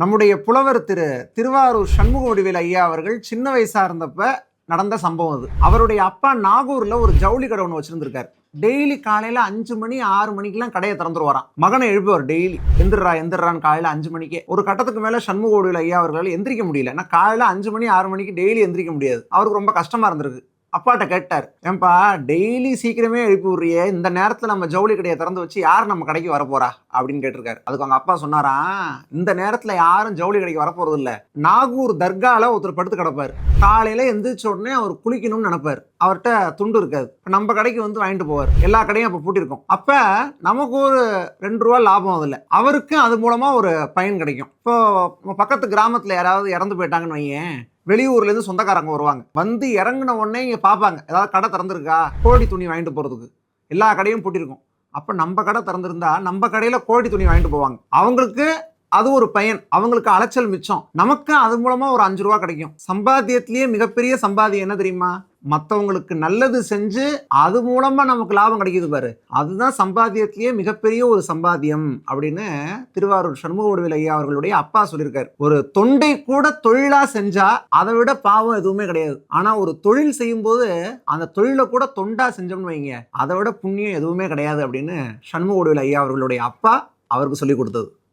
நம்முடைய புலவர் திரு திருவாரூர் சண்முக வடிவேல் ஐயா அவர்கள் சின்ன வயசா இருந்தப்ப நடந்த சம்பவம் அது. அவருடைய அப்பா நாகூர்ல ஒரு ஜவுளி கடை ஒன்று வச்சிருந்திருக்காரு. டெய்லி காலையில அஞ்சு மணி ஆறு மணிக்கெல்லாம் கடையை திறந்துருவாராம். மகனை எழுப்புவார் டெய்லி. எந்திரா எந்திரான்னு காலையில அஞ்சு மணிக்கே. ஒரு கட்டத்துக்கு மேல சண்முக வடிவேல் ஐயா அவர்களால் எந்திரிக்க முடியல. ஏன்னா காலையில அஞ்சு மணி ஆறு மணிக்கு டெய்லி எந்திரிக்க முடியாது. அவருக்கு ரொம்ப கஷ்டமா இருந்திருக்கு. அப்பாட்ட கேட்டார் ஏன்பா டெய்லி சீக்கிரமே எழுப்பி விடுறிய இந்த நேரத்தில் நம்ம ஜவுளி கடையை திறந்து வச்சு யார் நம்ம கடைக்கு வரப்போறா? அப்படின்னு கேட்டிருக்காரு. அதுக்கு அவங்க அப்பா சொன்னாராம் இந்த நேரத்தில் யாரும் ஜவுளி கடைக்கு வரப்போறது இல்லை நாகூர் தர்காவில் ஒருத்தர் படுத்து கிடப்பார். காலையில் எந்திரிச்ச உடனே அவர் குளிக்கணும்னு நினைப்பார். அவர்கிட்ட துண்டு இருக்காது. நம்ம கடைக்கு வந்து வாங்கிட்டு போவார். எல்லா கடையும் அப்போ பூட்டிருக்கும் அப்போ நமக்கு ஒரு ரெண்டு ரூபா லாபம் அதில். அவருக்கும் அது மூலமாக ஒரு பயன் கிடைக்கும். இப்போ பக்கத்து கிராமத்தில் யாராவது இறந்து போயிட்டாங்கன்னு வையேன் வெளியூர்லேருந்து சொந்தக்காரங்க வருவாங்க. வந்து இறங்குன உடனே இங்கே பார்ப்பாங்க ஏதாவது கடை திறந்துருக்கா? கோடி துணி வாங்கிட்டு போகிறதுக்கு எல்லா கடையும் பூட்டிருக்கும் அப்போ நம்ம கடை திறந்துருந்தா நம்ம கடையில் கோடி துணி வாங்கிட்டு போவாங்க. அவங்களுக்கு அது ஒரு பயன். அவங்களுக்கு அலைச்சல் மிச்சம். நமக்கு அது மூலமாக ஒரு அஞ்சு ரூபா கிடைக்கும். சம்பாத்தியத்திலேயே மிகப்பெரிய சம்பாதியம் என்ன தெரியுமா? மற்றவங்களுக்கு நல்லது செஞ்சு அது மூலமாக நமக்கு லாபம் கிடைக்குது பாரு. அதுதான் சம்பாத்தியத்திலேயே மிகப்பெரிய ஒரு சம்பாத்தியம் அப்படின்னு திருவாரூர் சண்முக வடிவேல் ஐயா அவர்களுடைய அப்பா சொல்லியிருக்காரு. ஒரு தொண்டை கூட தொழிலாக செஞ்சால் அதை விட பாவம் எதுவுமே கிடையாது. ஆனால் ஒரு தொழில் செய்யும்போது அந்த தொழிலை கூட தொண்டாக செஞ்சோம்னு வைங்க. அதை விட புண்ணியம் எதுவுமே கிடையாது அப்படின்னு சண்முக வடிவேல் ஐயா அவர்களுடைய அப்பா அவருக்கு சொல்லிக் கொடுத்தது.